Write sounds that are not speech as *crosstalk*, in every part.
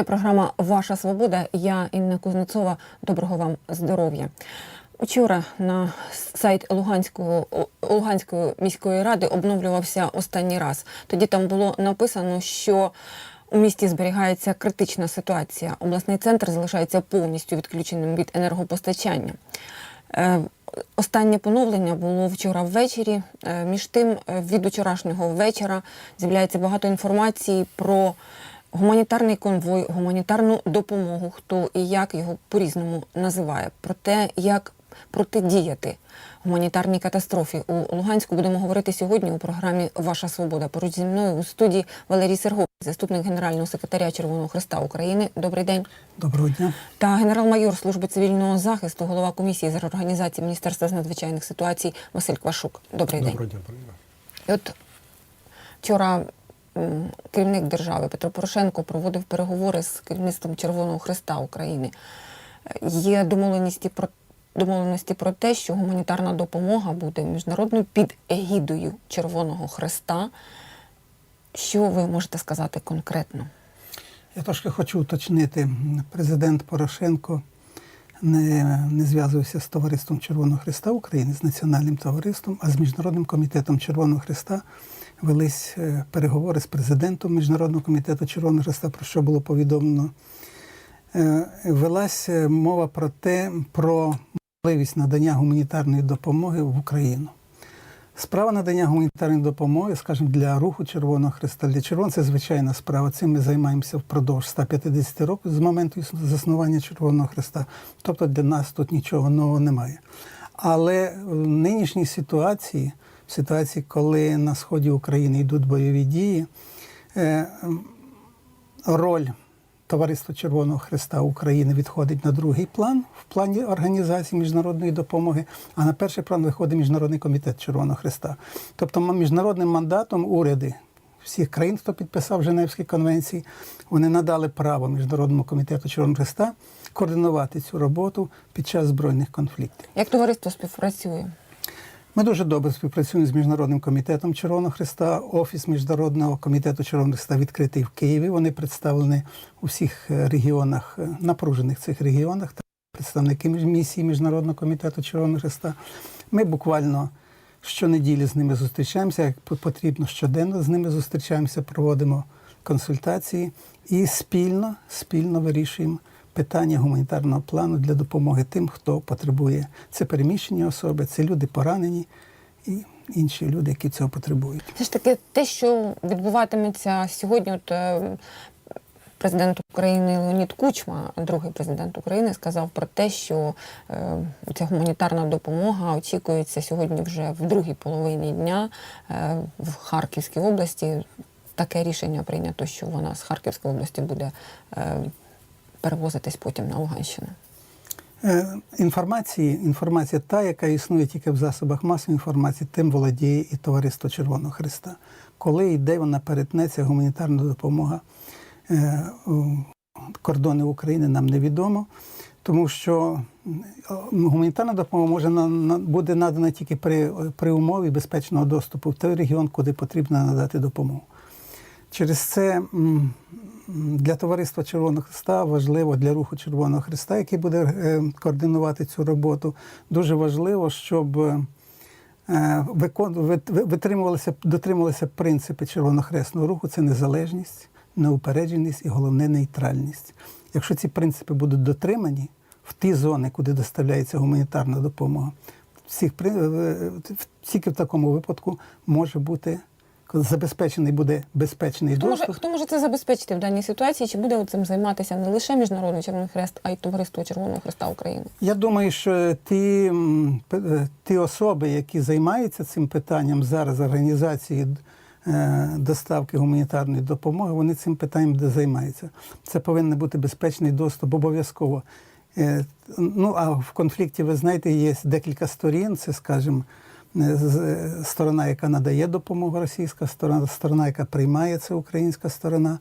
Це програма Ваша Свобода. Я Інна Кузнецова. Доброго вам здоров'я. Учора на сайт Луганського Луганської міської ради обновлювався останній раз. Тоді там було написано, що у місті зберігається критична ситуація. Обласний центр залишається повністю відключеним від енергопостачання. Е, Останнє поновлення було вчора ввечері. Е, Між тим, е, від вчорашнього вечора з'являється багато інформації про гуманітарний конвой, гуманітарну допомогу, хто і як його по-різному називає, про те, як протидіяти гуманітарній катастрофі у Луганську. Будемо говорити сьогодні у програмі Ваша Свобода. Поруч зі мною у студії Валерій Серго, заступник генерального секретаря Червоного Христа України. Добрий день. Доброго дня. Та генерал-майор служби цивільного захисту, голова комісії з організації Міністерства з надзвичайних ситуацій Василь Квашук. Добрий день. Доброго дня, пані. І от вчора керівник держави Петро Порошенко проводив переговори з керівництвом Червоного Христа України. Е, Є домовленості про домовленості про те, що гуманітарна допомога буде міжнародною під егідою Червоного Христа. Що ви можете сказати конкретно? Я трошки хочу уточнити. Президент Порошенко не, не зв'язувався з товариством Червоного Христа України, з національним товариством, а з Міжнародним комітетом Червоного Христа велись е, переговори з президентом Міжнародного комітету Червоного Христа, про що було повідомлено. Е, Велась мова про те, про можливість надання гуманітарної допомоги в Україну. Справа надання гуманітарної допомоги, скажімо, для руху Червоного Христа, для Червоного це звичайна справа. Цим ми займаємося впродовж 150 років з моменту заснування Червоного Христа. Тобто для нас тут нічого нового немає. Але в нинішній ситуації, в ситуації, коли на сході України йдуть бойові дії, е, роль Товариство Червоного Христа України відходить на другий план в плані організації міжнародної допомоги, а на перший план виходить Міжнародний комітет Червоного Христа. Тобто міжнародним мандатом уряди всіх країн, хто підписав Женевські конвенції, вони надали право Міжнародному комітету Червоного Христа координувати цю роботу під час збройних конфліктів. Як товариство співпрацює? Ми дуже добре співпрацюємо з Міжнародним комітетом Червоного Христа. Офіс Міжнародного комітету Червоного Христа відкритий в Києві. Вони представлені у всіх е, регіонах, е, напружених цих регіонах. Та представники місії Міжнародного комітету Червоного Христа. Ми буквально щонеділі з ними зустрічаємося. Як потрібно щоденно з ними зустрічаємося, проводимо консультації і спільно, спільно вирішуємо питання гуманітарного плану для допомоги тим, хто потребує. Це переміщені особи, це люди поранені і інші люди, які цього потребують. Все ж таки, те, що відбуватиметься сьогодні, от е, президент України Леонід Кучма, другий президент України, сказав про те, що е, ця гуманітарна допомога очікується сьогодні вже в другій половині дня е, в Харківській області. Таке рішення прийнято, що вона з Харківської області буде перевозитись потім на Луганщину. Е, Інформації, інформація та, яка існує тільки в засобах масової інформації, тим володіє і Товариство Червоного Христа. Коли і де вона перетнеться, гуманітарна допомога е, кордони України нам невідомо, тому що гуманітарна допомога може буде надана тільки при, при умові безпечного доступу в той регіон, куди потрібно надати допомогу. Через це для товариства Червоного Христа важливо для руху Червоного Христа, який буде е, координувати цю роботу. Дуже важливо, щоб е, ви- витримувалися, дотримувалися принципи Червонохресного руху це незалежність, неупередженість і головне нейтральність. Якщо ці принципи будуть дотримані в ті зони, куди доставляється гуманітарна допомога, всіх е, тільки в такому випадку може бути забезпечений буде безпечний Хто може, доступ. хто може це забезпечити в даній ситуації? Чи буде цим займатися не лише Міжнародний Червоний Хрест, а й Товариство Червоного Хреста України? Я думаю, що ті, е, ті особи, які займаються цим питанням зараз організації е, доставки гуманітарної допомоги, вони цим питанням де займаються. Це повинен бути безпечний доступ обов'язково. Е, Ну а в конфлікті, ви знаєте, є декілька сторін. Це, скажімо, сторона, яка надає допомогу, російська сторона, сторона, яка приймає це українська сторона,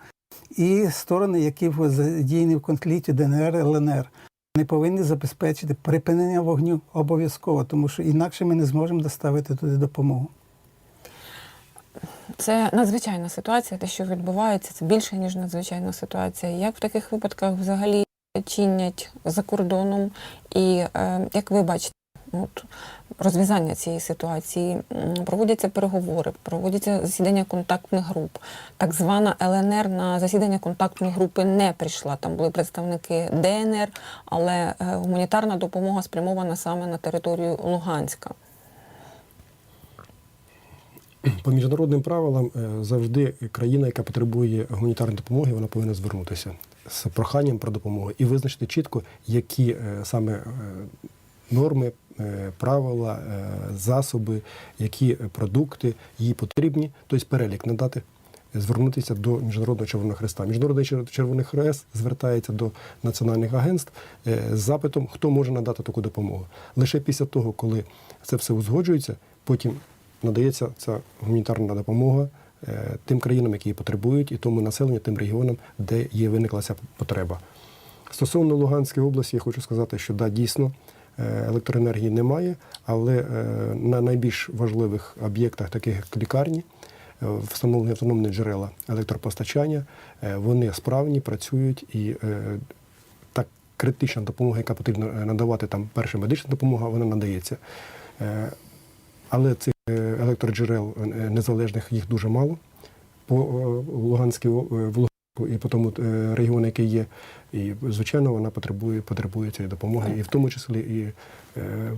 і сторони, які задіяні в конфлікті ДНР, ЛНР. Вони повинні забезпечити припинення вогню обов'язково, тому що інакше ми не зможемо доставити туди допомогу. Це надзвичайна ситуація, те, що відбувається, це більше ніж надзвичайна ситуація. Як в таких випадках взагалі чинять за кордоном? І е, як ви бачите, от розв'язання цієї ситуації проводяться переговори, проводяться засідання контактних груп. Так звана ЛНР на засідання контактної групи не прийшла. Там були представники ДНР, але е, гуманітарна допомога спрямована саме на територію Луганська. По міжнародним правилам е, завжди країна, яка потребує гуманітарної допомоги, вона повинна звернутися з проханням про допомогу і визначити чітко, які е, саме норми, правила, е, засоби, які продукти їй потрібні, тобто перелік надати. Звернутися до Міжнародного Червоного Хреста. Міжнародний Червоний Хрест звертається до національних агентств е, з запитом, хто може надати таку допомогу. Лише після того, коли це все узгоджується, потім надається ця гуманітарна допомога е, тим країнам, які її потребують, і тому населенню, тим регіонам, де є виникла ця потреба. Стосовно Луганської області, я хочу сказати, що да, дійсно е, електроенергії немає, але е, на найбільш важливих об'єктах, таких як лікарні, е, встановлені автономні джерела електропостачання, е, вони справні, працюють і е, так критична допомога, яка потрібно е, надавати, там перша медична допомога, вона надається. Е, Але цих е, електроджерел е, незалежних їх дуже мало по е, Луганській е, в Луганську і по тому е, регіону, який є. І звичайно, вона потребує потребує цієї допомоги, і в тому числі і е,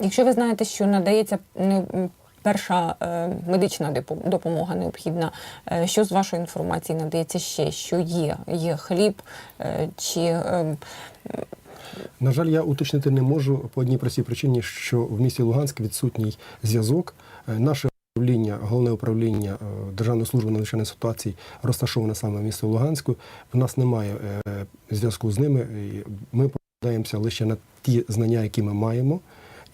Якщо ви знаєте, що надається перша е, медична допомога необхідна, що з вашої інформації надається ще? Що є? Є хліб чи На жаль, я уточнити не можу по одній простій причині, що в місті Луганськ відсутній зв'язок. Наше управління, головне управління е, Державної служби надзвичайних ситуацій розташоване саме в місті Луганську. У нас немає е, зв'язку з ними. Ми покладаємося лише на ті знання, які ми маємо.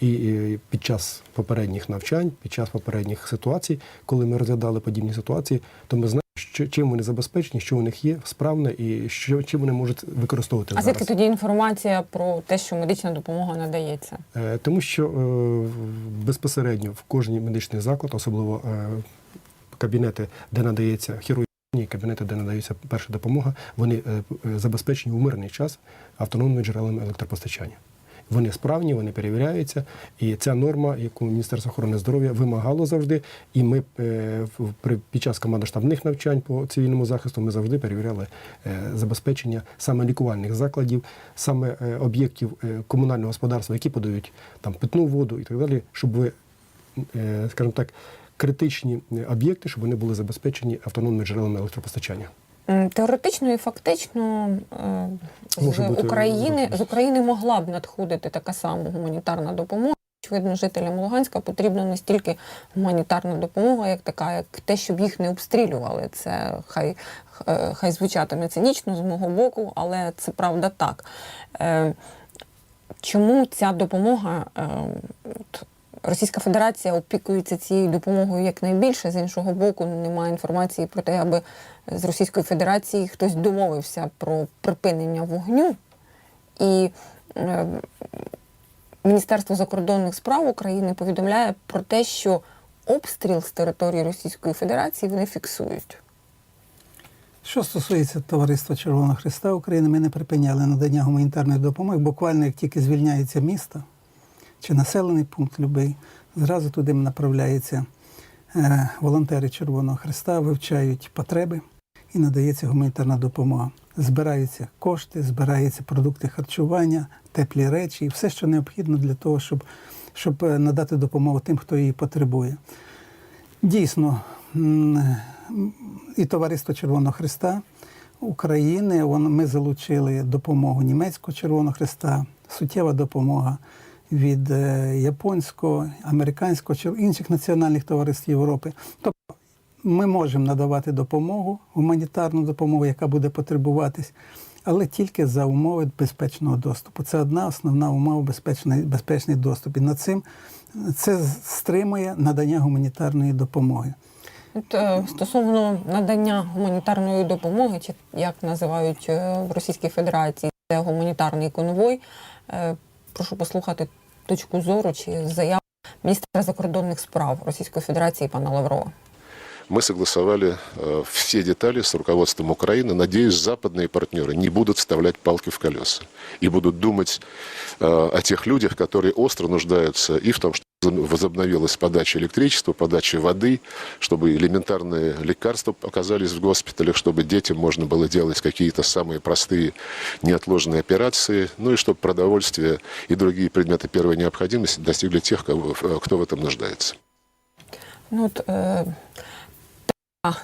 І під час попередніх навчань, під час попередніх ситуацій, коли ми розглядали подібні ситуації, то ми знаємо, чим вони забезпечені, що у них є справне і що чим вони можуть використовувати а звідки тоді інформація про те, що медична допомога надається? Е, Тому що е, безпосередньо в кожній медичний заклад, особливо е, кабінети, де надається хірургія, кабінети, де надається перша допомога, вони забезпечені у мирний час автономними джерелами електропостачання. Вони справні, вони перевіряються, і ця норма, яку Міністерство охорони здоров'я вимагало завжди. І ми е, під час командно-штабних навчань по цивільному захисту ми завжди перевіряли е, забезпечення саме лікувальних закладів, саме е, об'єктів комунального господарства, які подають там питну воду і так далі, щоб ви, скажімо так, критичні об'єкти, щоб вони були забезпечені автономними джерелами електропостачання. Теоретично і фактично е, з України з України могла б надходити така сама гуманітарна допомога. Очевидно, жителям Луганська потрібна не стільки гуманітарна допомога, як така, як те, щоб їх не обстрілювали. Це хай, е, хай звучатиме цинічно з мого боку, але це правда так. Е, Чому ця допомога? Російська Федерація опікується цією допомогою якнайбільше. З іншого боку, немає інформації про те, аби з Російської Федерації хтось домовився про припинення вогню. І е, Міністерство закордонних справ України повідомляє про те, що обстріл з території Російської Федерації вони фіксують. Що стосується Товариства Червоного Христа України, ми не припиняли надання гуманітарної допомоги. Буквально як тільки звільняється місто чи населений пункт любий, зразу туди направляються е, волонтери Червоного Христа, вивчають потреби і надається гуманітарна допомога. Збираються кошти, збираються продукти харчування, теплі речі і все, що необхідно для того, щоб, щоб е, надати допомогу тим, хто її потребує. Дійсно, і Товариство Червоного Христа України. Ми залучили допомогу німецького Червоного Христа, суттєва допомога від е, японського, американського чер- інших національних товариств Європи. Тобто ми можемо надавати допомогу, гуманітарну допомогу, яка буде потребуватись, але тільки за умови безпечного доступу. Це одна основна умова безпечний, безпечний доступ. І над цим це стримує надання гуманітарної допомоги. Е, стосовно надання гуманітарної допомоги, чи як називають е, в Російській Федерації, це гуманітарний конвой. Прошу послухати точку зору чи заяву міністра закордонних справ Російської Федерації пана Лаврова. Мы согласовали э, все детали с руководством Украины. Надеюсь, западные партнеры не будут вставлять палки в колеса и будут думать э, о тех людях, которые остро нуждаются и в том, что возобновилась подача электричества, подача воды, чтобы элементарные лекарства оказались в госпиталях, чтобы детям можно было делать какие-то самые простые неотложные операции, ну и чтобы продовольствие и другие предметы первой необходимости достигли тех, э, кто в этом нуждается. Ну, от, е, така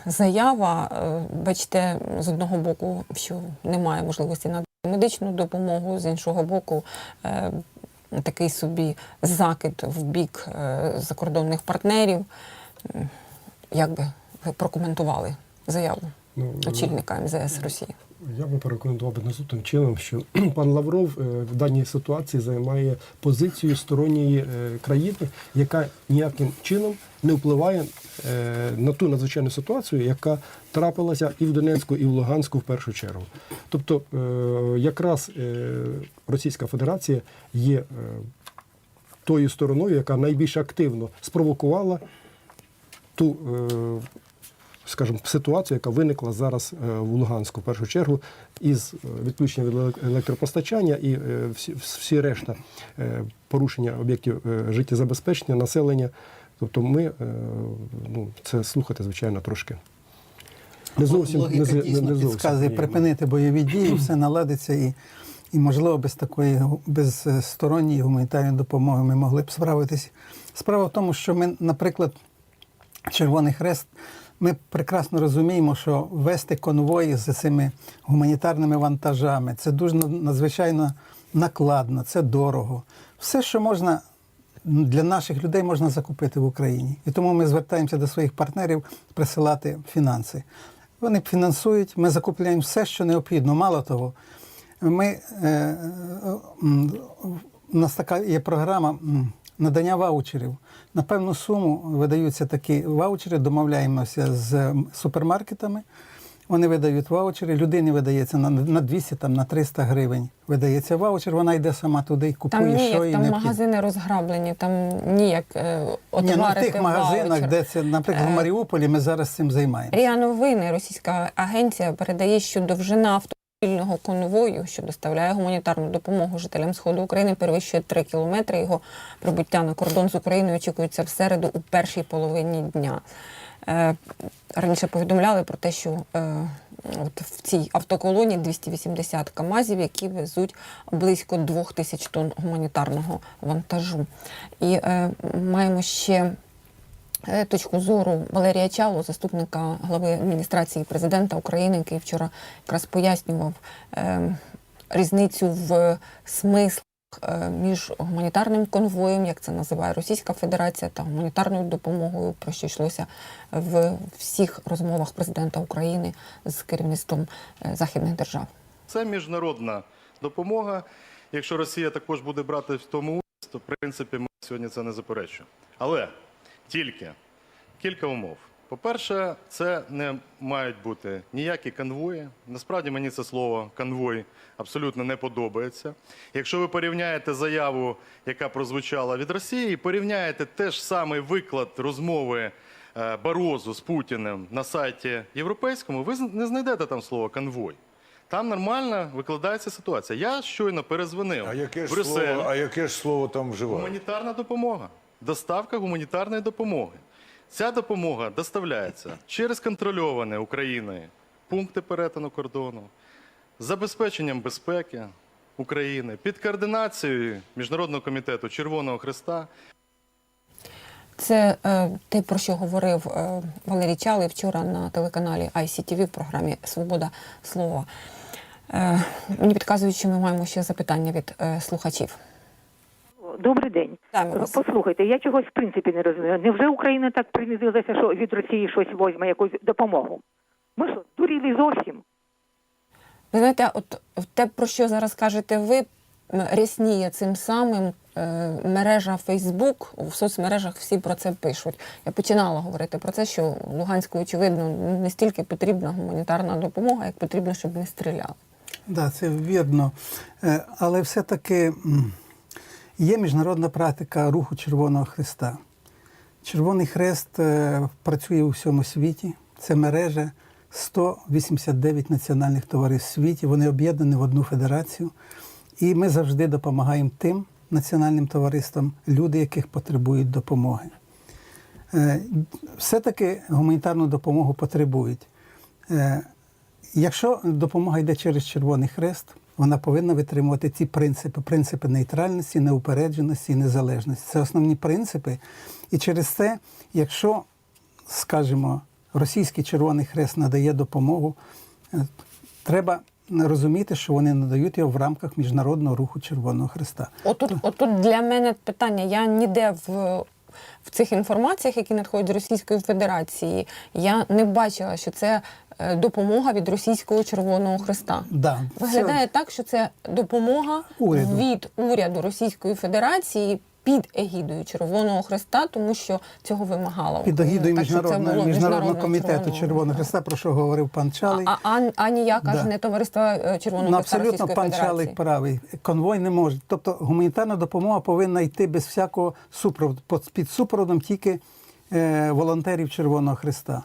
заява, е, бачите, з одного боку, що немає можливості надати медичну допомогу, з іншого боку, е, такий собі закид в бік е, закордонних партнерів. Як би ви прокоментували заяву Ну, очільника МЗС Росії? Я би порекомендував би наступним чином, що *clears throat* пан Лавров е, в даній ситуації займає позицію сторонньої е, країни, яка ніяким чином не впливає е, на ту надзвичайну ситуацію, яка трапилася і в Донецьку, і в Луганську в першу чергу. Тобто, якраз Російська Федерація є тою стороною, яка найбільш активно спровокувала ту, скажімо, ситуацію, яка виникла зараз е, в Луганську, в першу чергу, із е, відключенням від електропостачання і е, всі, всі решта порушення об'єктів життєзабезпечення населення. Тобто ми ну, це слухати, звичайно, трошки. Не зовсім Логіка не, не, дійсно не зовсім підказує припинити бойові дії, все наладиться і, і можливо, без такої без сторонньої гуманітарної допомоги ми могли б справитися. Справа в тому, що ми, наприклад, Червоний Хрест, ми прекрасно розуміємо, що вести конвої з цими гуманітарними вантажами це дуже надзвичайно накладно, це дорого. Все, що можна для наших людей можна закупити в Україні. І тому ми звертаємося до своїх партнерів присилати фінанси. Вони фінансують, ми закупляємо все, що необхідно. Мало того, ми, е, е, у нас така є програма надання ваучерів. На певну суму видаються такі ваучери, домовляємося з супермаркетами. Вони видають ваучери, людині видається на, на 200, там, на 300 гривень. Видається ваучер, вона йде сама туди і купує, Там що ніяк, їй там необхідно. магазини розграблені, там ніяк е, Ні, ну в тих магазинах, ваучер. де це, наприклад, в Е, Маріуполі, ми зараз цим займаємося. РІА Новини, російська агенція, передає, що довжина автомобільного конвою, що доставляє гуманітарну допомогу жителям Сходу України, перевищує 3 кілометри. Його прибуття на кордон з Україною очікується в середу у першій половині дня. Е, Раніше повідомляли про те, що е, от в цій автоколоні 280 КАМАЗів, які везуть близько 2 тисяч тонн гуманітарного вантажу. І е, маємо ще точку зору Валерія Чало, заступника глави адміністрації президента України, який вчора якраз пояснював е, різницю в смислах е, між гуманітарним конвоєм, як це називає Російська Федерація, та гуманітарною допомогою, про що йшлося в всіх розмовах президента України з керівництвом е, західних держав. Це міжнародна допомога. Якщо Росія також буде брати в тому то в принципі ми сьогодні це не заперечуємо. Але тільки кілька умов. По-перше, це не мають бути ніякі конвої. Насправді мені це слово конвой абсолютно не подобається. Якщо ви порівняєте заяву, яка прозвучала від Росії, і порівняєте теж самий виклад розмови е, Барозу з Путіним на сайті європейському, ви не знайдете там слово конвой. Там нормально викладається ситуація. Я щойно перезвонив А яке ж Брюссель. слово, а яке ж слово там вживають? Гуманітарна допомога. Доставка гуманітарної допомоги. Ця допомога доставляється через контрольовані Україною пункти перетину кордону, забезпеченням безпеки України, під координацією Міжнародного комітету Червоного Христа. Це е, те, про що говорив е, Валерій Чалий вчора на телеканалі ICTV в програмі Свобода слова. Е, мені підказують, що ми маємо ще запитання від е, слухачів. Добрий день. Послухайте, я чогось в принципі не розумію. Невже Україна так принизилася, що від Росії щось возьме, якусь допомогу? Ми що, дуріли зовсім? Ви знаєте, от те, про що зараз кажете ви, рясніє цим самим е, мережа Фейсбук, в соцмережах всі про це пишуть. Я починала говорити про це, що Луганську, очевидно, не стільки потрібна гуманітарна допомога, як потрібно, щоб не стріляли. Да, це вірно. Е, Але все-таки є міжнародна практика руху Червоного Христа. Червоний Хрест е, працює у всьому світі. Це мережа 189 національних товариств в світі. Вони об'єднані в одну федерацію. І ми завжди допомагаємо тим національним товариствам, люди, яких потребують допомоги. Е, Все-таки гуманітарну допомогу потребують. Е, Якщо допомога йде через Червоний Хрест, вона повинна витримувати ці принципи: принципи нейтральності, неупередженості і незалежності. Це основні принципи. І через це, якщо, скажімо, російський Червоний Хрест надає допомогу, е, треба розуміти, що вони надають його в рамках міжнародного руху Червоного Хреста. Отут, отут для мене питання. Я ніде в, в цих інформаціях, які надходять з Російської Федерації, я не бачила, що це е, допомога від Російського Червоного Христа. Да, Виглядає так, що це допомога Уряду. від уряду Російської Федерації. Під егідою Червоного Христа, тому що цього вимагала Під це міжнародного, міжнародного комітету Червоного Хреста, про що говорив пан Чалий. А, а, а ніяк аж Да. не товариства е, Червоного Ну, Христа абсолютно Російської пан. Чалик правий. Конвой не може. Тобто гуманітарна допомога повинна йти без всякого супроводу. Під- Під супроводом тільки е, волонтерів Червоного Христа.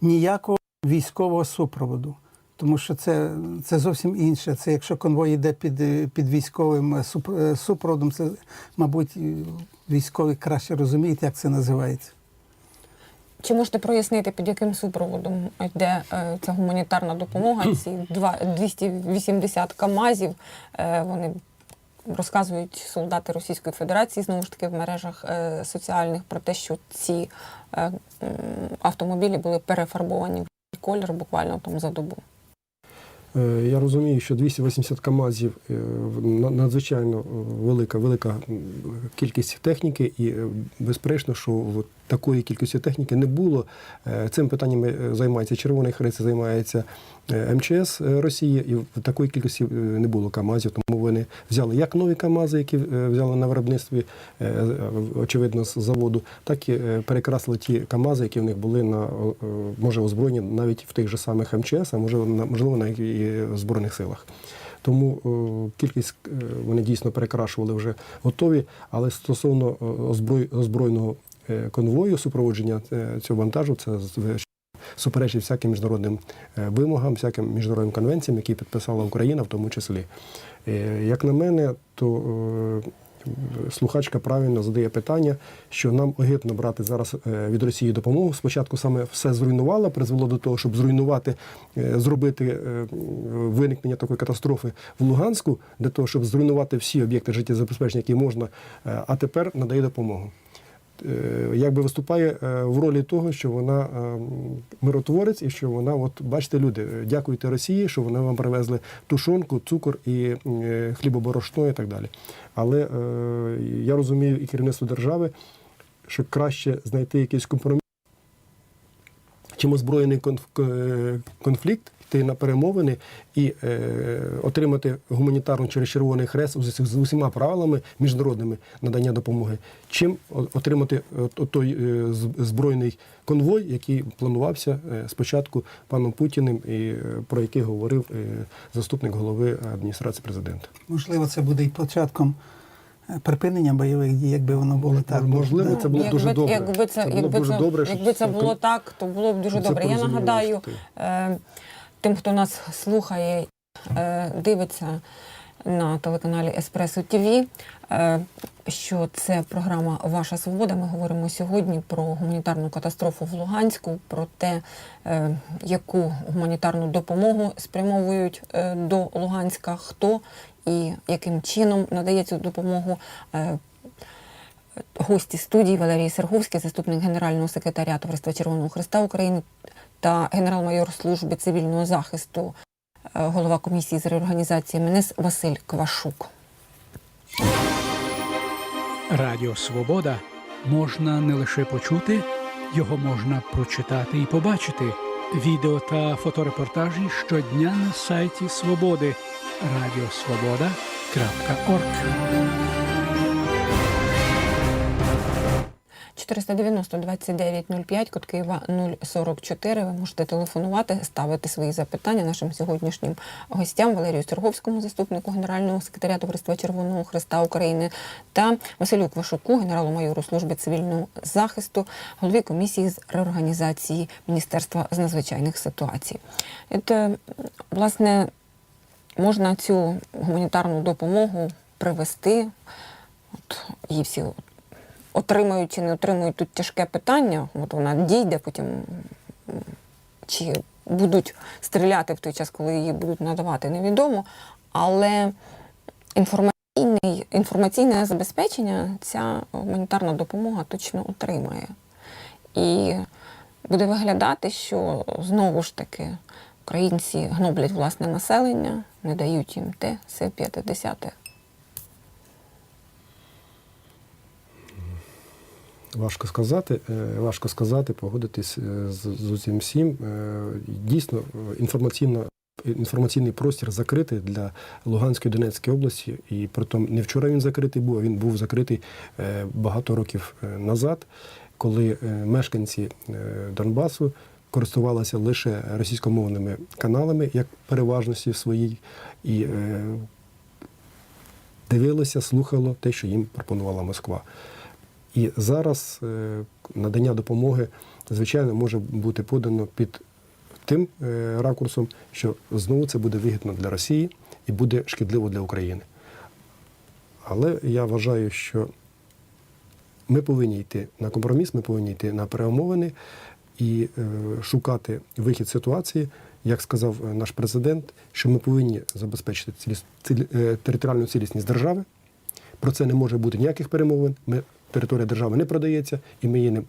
Ніякого військового супроводу. Тому що це, це зовсім інше. Це якщо конвой йде під, під військовим е, е, супроводом, це, мабуть, е, військові краще розуміють, як це називається. Чи можете прояснити, під яким супроводом йде ця гуманітарна допомога? Ці два 280 КАМАЗів вони розказують солдати Російської Федерації знову ж таки в мережах соціальних про те, що ці автомобілі були перефарбовані в колір буквально там за добу. Е, Я розумію, що 280 КАМАЗів е, надзвичайно е, велика, велика кількість техніки, і безперечно, що такої кількості техніки не було. Е, Цим питанням е, займається Червоний Хрест, займається е, МЧС Росії, і такої кількості не було КАМАЗів, тому вони взяли як нові КАМАЗи, які взяли на виробництві, очевидно, з заводу, так і перекрасили ті КАМАЗи, які в них були на може озброєні навіть в тих же самих МЧС, а може на- можливо в збройних силах. Тому кількість вони дійсно перекрашували вже готові. Але стосовно озброєного конвою супроводження е, цього вантажу, це звичайно, суперечить всяким міжнародним е, вимогам, всяким міжнародним конвенціям, які підписала Україна, в тому числі. Е, Як на мене, то е, слухачка правильно задає питання, що нам огидно брати зараз е, від Росії допомогу. Спочатку саме все зруйнувало, призвело до того, щоб зруйнувати, е, зробити е, виникнення такої катастрофи в Луганську, для того, щоб зруйнувати всі об'єкти життєзабезпечення, які можна, е, а тепер надає допомогу. Е, Якби виступає е, в ролі того, що вона е, миротворець і що вона, от бачите, люди, дякуйте Росії, що вони вам привезли тушонку, цукор і хлібоборошно і так далі. Але я розумію і керівництво держави, що краще знайти якийсь компроміс, чим озброєний конф- конфлікт, йти на перемовини і е, отримати гуманітарну через Червоний Хрест з, з усіма правилами міжнародними надання допомоги, чим отримати той е, збройний конвой, який планувався е, спочатку паном Путіним, і е, про який говорив е, заступник голови адміністрації президента. Можливо, це буде і початком припинення бойових дій, якби воно було так. Можливо, це було б дуже добре. Якби це, Це було якби дуже це, добре, що якби це було так, то було б дуже це добре. Я нагадаю ти- е, тим, хто нас слухає, е, дивиться на телеканалі Еспресо ТВ, е, що це програма Ваша Свобода. Ми говоримо сьогодні про гуманітарну катастрофу в Луганську, про те, е, яку гуманітарну допомогу спрямовують до Луганська, хто і яким чином надає цю допомогу. Гості студії Валерій Серговський, заступник генерального секретаря Товариства Червоного Христа України та генерал-майор служби цивільного захисту, е, голова комісії з реорганізації МНС Василь Квашук. Радіо Свобода можна не лише почути, його можна прочитати і побачити. Відео та фоторепортажі щодня на сайті Свободи радіосвобода.орг. 490 2905, код Києва 044. Ви можете телефонувати, ставити свої запитання нашим сьогоднішнім гостям Валерію Серговському, заступнику генерального секретаря Товариства Червоного Христа України, та Василю Квашуку, генералу-майору служби цивільного захисту, голові комісії з реорганізації Міністерства з надзвичайних ситуацій. От, е, власне, можна цю гуманітарну допомогу привести. От, її всі отримають чи не отримують тут тяжке питання. От вона дійде, потім чи будуть стріляти в той час, коли її будуть надавати, невідомо. Але інформаційний, інформаційне забезпечення ця гуманітарна допомога точно отримає. І буде виглядати, що знову ж таки українці гноблять власне населення, не дають їм те, все 50 Важко сказати, е, важко сказати, погодитись е, з, усім всім. Е, Дійсно, інформаційно, інформаційний простір закритий для Луганської Донецької області, і притом не вчора він закритий був, а він був закритий багато років назад, коли мешканці Донбасу користувалися лише російськомовними каналами, як переважності своїй, і дивилося, слухало те, що їм пропонувала Москва. І зараз е, надання допомоги, звичайно, може бути подано під тим е, ракурсом, що знову це буде вигідно для Росії і буде шкідливо для України. Але я вважаю, що ми повинні йти на компроміс, ми повинні йти на перемовини і е, шукати вихід ситуації, як сказав наш президент, що ми повинні забезпечити ціліс, цілі, е, територіальну цілісність держави. Про це не може бути ніяких перемовин. Ми, територія держави не продається, і ми її не,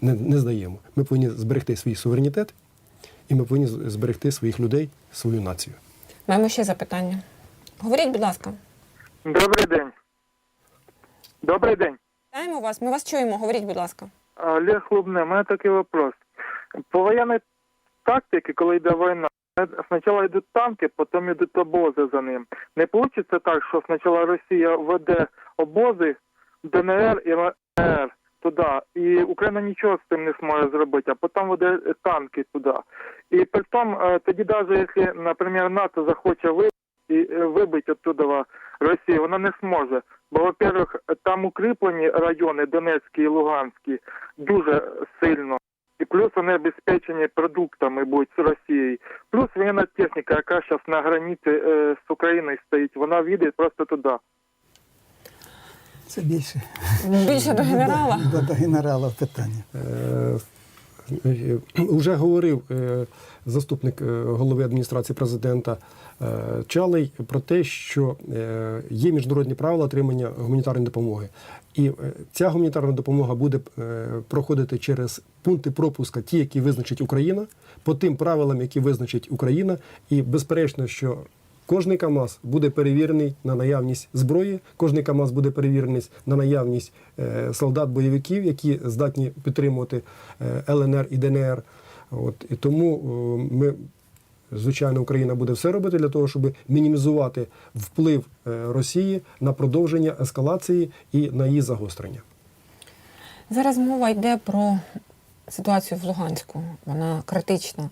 не, не здаємо. Ми повинні зберегти свій суверенітет, і ми повинні зберегти своїх людей, свою націю. Маємо ще запитання. Говоріть, будь ласка. Добрий день. Добрий день. Вітаємо вас. Ми вас чуємо. Говоріть, будь ласка. Олег Лубне, у мене такий вопрос. По воєнній тактиці, коли йде війна, спочатку йдуть танки, потім йдуть обози за ним. Не вийде так, що спочатку Росія веде обози ДНР і ЛНР туди, і Україна нічого з цим не зможе зробити, а потім веде танки туди. І при тому, е, тоді навіть якщо, наприклад, НАТО захоче вибити, і е, оттуда Росію, вона не зможе. Бо, во-первых, там укріплені райони Донецькі і Луганські дуже сильно. І плюс вони обезпечені продуктами будуть з Росією. Плюс воєнна техніка, яка зараз на границі е, з Україною стоїть, вона віде просто туди. Це більше Більше до генерала. до, до генерала питання. Е, е, Уже говорив е, заступник е, голови адміністрації президента е, Чалий про те, що е, є міжнародні правила отримання гуманітарної допомоги. І е, ця гуманітарна допомога буде е, проходити через пункти пропуска, ті, які визначить Україна, по тим правилам, які визначить Україна. І безперечно, що Кожний КАМАЗ буде перевірений на наявність зброї, кожний КАМАЗ буде перевірений на наявність е, солдат-бойовиків, які здатні підтримувати е, ЛНР і ДНР. От, і тому е, ми, звичайно, Україна буде все робити для того, щоб мінімізувати вплив Росії на продовження ескалації і на її загострення. Зараз мова йде про ситуацію в Луганську. Вона критична.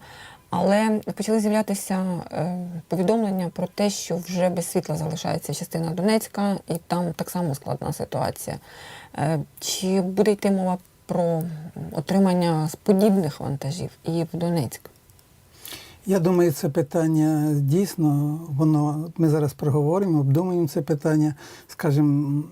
Але почали з'являтися е, повідомлення про те, що вже без світла залишається частина Донецька, і там так само складна ситуація. Е, чи буде йти мова про отримання сподібних подібних вантажів і в Донецьк? Я думаю, це питання дійсно, воно ми зараз проговоримо, обдумуємо це питання. Скажімо,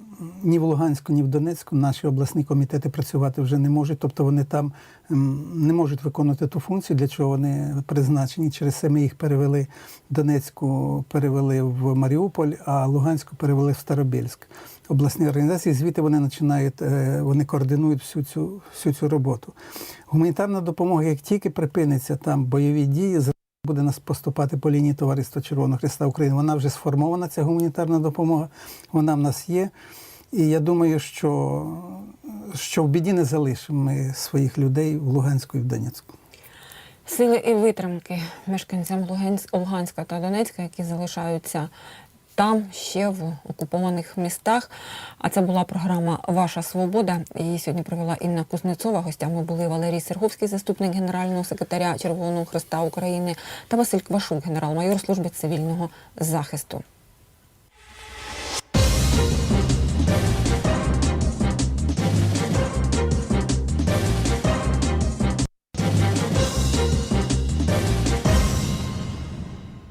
ні в Луганську, ні в Донецьку наші обласні комітети працювати вже не можуть, тобто вони там ем, не можуть виконувати ту функцію, для чого вони призначені. Через це ми їх перевели Донецьку, перевели в Маріуполь, а Луганську перевели в Старобільськ. Обласні організації, звідти вони починають, е, вони координують всю цю, всю цю роботу. Гуманітарна допомога, як тільки припиниться там бойові дії, буде нас поступати по лінії Товариства Червоного Христа України. Вона вже сформована, ця гуманітарна допомога, вона в нас є. І я думаю, що, що в біді не залишимо ми своїх людей в Луганську і в Донецьку. Сили і витримки мешканцям Луганська та Донецька, які залишаються там, ще в окупованих містах. А це була програма Ваша свобода. Її сьогодні провела Інна Кузнецова. Гостями були Валерій Серговський, заступник генерального секретаря Червоного Христа України, та Василь Квашук, генерал-майор служби цивільного захисту.